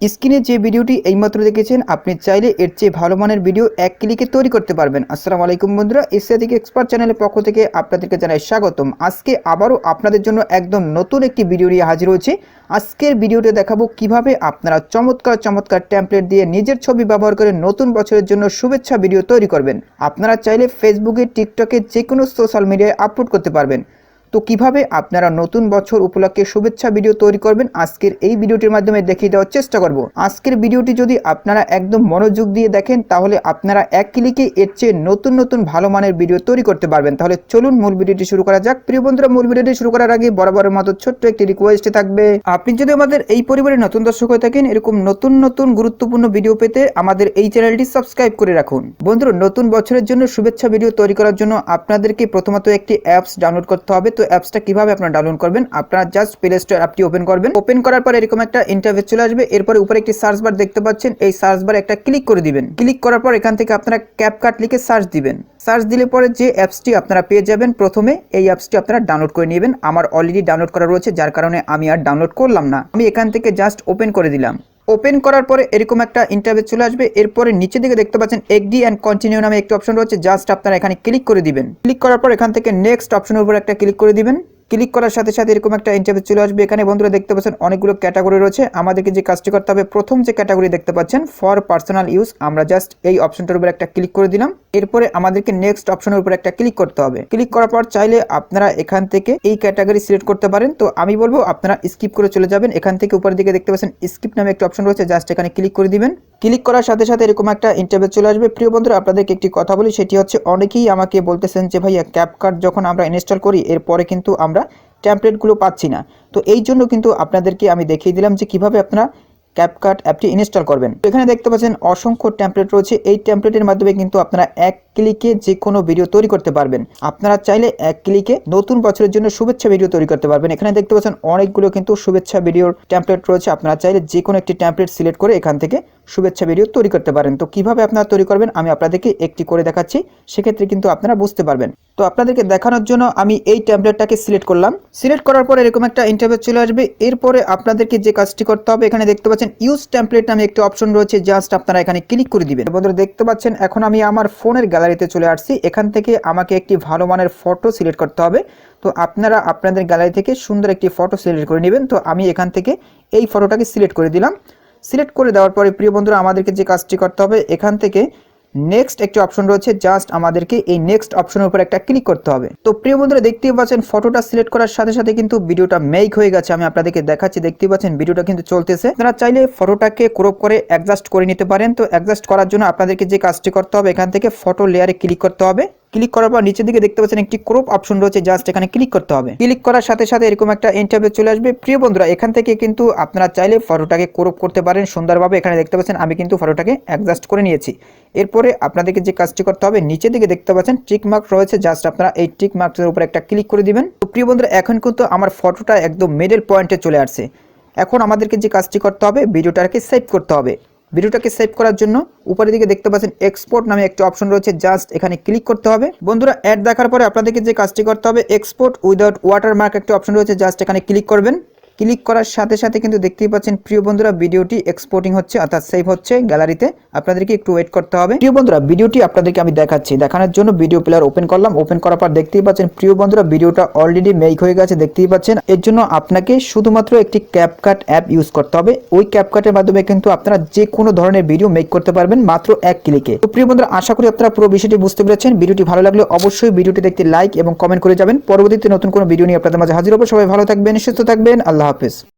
স্ক্রিনে যে ভিডিওটি এইমাত্র দেখেছেন, আপনি চাইলে এর চেয়ে ভালো মানের ভিডিও এক ক্লিকে তৈরি করতে পারবেন। আসসালামু আলাইকুম বন্ধুরা এশিয়া থেকে এক্সপার্ট চ্যানেলের পক্ষ থেকে আপনাদেরকে জানাই স্বাগতম। আজকে আবারও আপনাদের জন্য একদম নতুন একটি ভিডিও নিয়ে হাজির হয়েছে। আজকের ভিডিওতে দেখাবো কীভাবে আপনারা চমৎকার চমৎকার ট্যাম্পলেট দিয়ে নিজের ছবি ব্যবহার করে নতুন বছরের জন্য শুভেচ্ছা ভিডিও তৈরি করবেন। আপনারা চাইলে ফেসবুকে টিকটকে যে কোনো সোশ্যাল মিডিয়ায় আপলোড করতে পারবেন। তো কীভাবে আপনারা নতুন বছর উপলক্ষে শুভেচ্ছা ভিডিও তৈরি করবেন, আজকের এই ভিডিওটির মাধ্যমে দেখিয়ে দেওয়ার চেষ্টা করব। আজকের ভিডিওটি যদি আপনারা একদম মনোযোগ দিয়ে দেখেন, তাহলে আপনারা এক ক্লিকে এর চেয়ে নতুন নতুন ভালো মানের ভিডিও তৈরি করতে পারবেন। তাহলে চলুন মূল ভিডিওটি শুরু করা যাক। প্রিয় বন্ধুরা, মূল ভিডিওটি শুরু করার আগে বরাবরের মতো ছোট্ট একটি রিকোয়েস্ট থাকবে। আপনি যদি আমাদের এই পরিবারের নতুন দর্শক হয়ে থাকেন, এরকম নতুন নতুন গুরুত্বপূর্ণ ভিডিও পেতে আমাদের এই চ্যানেলটি সাবস্ক্রাইব করে রাখুন। বন্ধুরা, নতুন বছরের জন্য শুভেচ্ছা ভিডিও তৈরি করার জন্য আপনাদেরকে প্রথমত একটি অ্যাপস ডাউনলোড করতে হবে। তো অ্যাপসটা কীভাবে আপনারা ডাউনলোড করবেন? আপনারা জাস্ট প্লে স্টোর অ্যাপটি ওপেন করবেন। ওপেন করার পর এরকম একটা ইন্টারভেস চলে আসবে। এরপরে উপরে একটি সার্চ বার দেখতে পাচ্ছেন। এই সার্চ বারে একটা ক্লিক করে দিবেন। ক্লিক করার পর এখান থেকে আপনারা ক্যাপকাট লিখে সার্চ দিবেন। সার্চ দিলে পরে যে অ্যাপসটি আপনারা পেয়ে যাবেন, প্রথমে এই অ্যাপসটি আপনারা ডাউনলোড করে নেবেন। আমার অলরেডি ডাউনলোড করা রয়েছে, যার কারণে আমি আর ডাউনলোড করলাম না। আমি এখান থেকে জাস্ট ওপেন করে দিলাম। ওপেন করার পরে এরকম একটা ইন্টারভেস চলে আসবে। এরপরে নিচে দিকে দেখতে পাচ্ছেন এগডি অ্যান্ড কন্টিনিউ নামে একটি অপশন রয়েছে। জাস্ট আপনারা এখানে ক্লিক করে দিবেন। ক্লিক করার পর এখান থেকে নেক্সট অপশনের উপর একটা ক্লিক করে দিবেন। ক্লিক করার সাথে সাথে এরকম একটা ইন্টারভিউ চলে আসবে। এখানে বন্ধুরা দেখতে পাচ্ছেন, অনেকগুলো ক্যাটাগরি রয়েছে। আমাদেরকে যে কাজটি করতে হবে, প্রথম যে ক্যাটাগরি দেখতে পাচ্ছেন ফর পার্সোনাল ইউজ আমরা জাস্ট এই অপশনটার উপর একটা ক্লিক করে দিলাম। এরপরে আমাদেরকে নেক্সট অপশনের উপর একটা ক্লিক করতে হবে। ক্লিক করার পর চাইলে আপনারা এখান থেকে এই ক্যাটাগরি সিলেক্ট করতে পারেন। তো আমি বলব, আপনারা স্কিপ করে চলে যাবেন। এখান থেকে উপরের দিকে দেখতে পাচ্ছেন স্কিপ নামে একটা অপশন রয়েছে জাস্ট এখানে ক্লিক করে দিবেন। ক্লিক করার সাথে সাথে এরকম একটা ইন্টারভিউ চলে আসবে। প্রিয় বন্ধুরা, আপনাদেরকে একটি কথা বলি, সেটি হচ্ছে অনেকেই আমাকে বলতেছেন যে, ভাইয়া ক্যাপকার্ট যখন আমরা ইনস্টল করি, এরপরে কিন্তু আমরা ট্যাম্পলেটগুলো পাচ্ছি না। তো এই জন্য কিন্তু আপনাদেরকে আমি দেখিয়ে দিলাম যে, কীভাবে আপনারা ক্যাপকাট অ্যাপটি ইনস্টল করবেন। এখানে দেখতে পাচ্ছেন, অসংখ্য ট্যাম্পলেট রয়েছে। এই ট্যাম্পলেটের মাধ্যমে কিন্তু আপনারা এক ক্লিকে যে কোনো ভিডিও তৈরি করতে পারবেন। আপনারা চাইলে এক ক্লিকে নতুন বছরের জন্য শুভেচ্ছা ভিডিও তৈরি করতে পারবেন। এখানে দেখতে পাচ্ছেন অনেকগুলো কিন্তু শুভেচ্ছা ভিডিওর ট্যাম্পলেট রয়েছে। আপনারা চাইলে যে কোনো একটি ট্যাম্পলেট সিলেক্ট করে এখান থেকে শুভেচ্ছা ভিডিও তৈরি করতে পারেন। তো কীভাবে আপনারা তৈরি করবেন আমি আপনাদেরকে একটি করে দেখাচ্ছি। সেক্ষেত্রে কিন্তু আপনারা বুঝতে পারবেন। তো আপনাদেরকে দেখানোর জন্য আমি এই ট্যাম্পলেটটাকে সিলেক্ট করলাম। সিলেক্ট করার পর এরকম একটা ইন্টারভিউ চলে আসবে। এরপরে আপনাদেরকে যে কাজটি করতে হবে, এখানে দেখতে পাচ্ছেন ইউজ ট্যাম্পলেট নামে একটি অপশন রয়েছে। জাস্ট আপনারা এখানে ক্লিক করে দিবেন। বন্ধুরা, দেখতে পাচ্ছেন, এখন আমি আমার ফোনের গ্যালারিতে চলে আসছি। এখান থেকে আমাকে একটি ভালো মানের ফটো সিলেক্ট করতে হবে। তো আপনারা আপনাদের গ্যালারি থেকে সুন্দর একটি ফটো সিলেক্ট করে নেবেন। তো আমি এখান থেকে এই ফটোটাকে সিলেক্ট করে দিলাম। সিলেক্ট করে দেওয়ার পরে প্রিয় বন্ধুরা, আমাদেরকে যে কাজটি করতে হবে, এখান থেকে নেক্সট একটি অপশন রয়েছে জাস্ট আমাদেরকে এই নেক্সট অপশনের উপর একটা ক্লিক করতে হবে। তো প্রিয় বন্ধুরা, দেখতেই পাচ্ছেন ফটোটা সিলেক্ট করার সাথে সাথে কিন্তু ভিডিওটা মেক হয়ে গেছে। আমি আপনাদেরকে দেখাচ্ছি, দেখতেই পাচ্ছেন ভিডিওটা কিন্তু চলতেছে। আপনারা চাইলে ফটোটাকে ক্রপ করে অ্যাডজাস্ট করে নিতে পারেন। তো অ্যাডজাস্ট করার জন্য আপনাদেরকে যে কাজটি করতে হবে, এখান থেকে ফটো লেয়ারে ক্লিক করতে হবে। ক্লিক করার পর নিচের দিকে দেখতে পাচ্ছেন একটি ক্রপ অপশন রয়েছে জাস্ট এখানে ক্লিক করতে হবে। ক্লিক করার সাথে সাথে এরকম একটা ইন্টারভিউ চলে আসবে। প্রিয় বন্ধুরা, এখান থেকে কিন্তু আপনারা চাইলে ফটোটাকে ক্রপ করতে পারেন সুন্দরভাবে। এখানে দেখতে পাচ্ছেন আমি কিন্তু ফটোটাকে অ্যাডজাস্ট করে নিয়েছি। এরপরে আপনাদেরকে যে কাজটি করতে হবে, নিচের দিকে দেখতে পাচ্ছেন টিক মার্ক রয়েছে জাস্ট আপনারা এই টিক মার্কের উপর একটা ক্লিক করে দিবেন। তো প্রিয় বন্ধুরা, এখন কিন্তু আমার ফটোটা একদম মিডল পয়েন্টে চলে আসছে। এখন আমাদেরকে যে কাজটি করতে হবে ভিডিওটাকে সেভ করতে হবে। ভিডিওটাকে সেভ করার জন্য উপরের দিকে দেখতে পাচ্ছেন এক্সপোর্ট নামে একটি অপশন রয়েছে জাস্ট এখানে ক্লিক করতে হবে। বন্ধুরা অ্যাড দেখার পরে আপনাদেরকে যে কাজটি করতে হবে এক্সপোর্ট উইদাউট ওয়াটারমার্ক একটি অপশন রয়েছে জাস্ট এখানে ক্লিক করবেন। ক্লিক করার সাথে সাথে কিন্তু দেখতেই পাচ্ছেন, প্রিয় বন্ধুরা, ভিডিওটি এক্সপোর্টিং হচ্ছে, অর্থাৎ সেভ হচ্ছে গ্যালারিতে আপনাদেরকে একটু ওয়েট করতে হবে। প্রিয় বন্ধুরা, ভিডিওটি আপনাদেরকে আমি দেখাচ্ছি। দেখানোর জন্য ভিডিও প্লেয়ার ওপেন করলাম। ওপেন করার পর দেখতেই পাচ্ছেন, প্রিয় বন্ধুরা, ভিডিওটা অলরেডি মেক হয়ে গেছে। দেখতেই পাচ্ছেন, এর জন্য আপনাকে শুধুমাত্র একটি ক্যাপকাট অ্যাপ ইউজ করতে হবে। ওই ক্যাপকাটের মাধ্যমে কিন্তু আপনারা যে কোনো ধরনের ভিডিও মেক করতে পারবেন, মাত্র এক ক্লিকে তো প্রিয় বন্ধুরা, আশা করি আপনারা পুরো বিষয়টি বুঝতে পেরেছেন। ভিডিওটি ভালো লাগলে অবশ্যই ভিডিওটি দেখতে লাইক এবং কমেন্ট করে যাবেন। পরবর্তীতে নতুন কোনো ভিডিও নিয়ে আপনাদের মাঝে হাজির হব। সবাই ভালো থাকবেন, সুস্থ থাকবেন। আল্লাহ হাফিজ।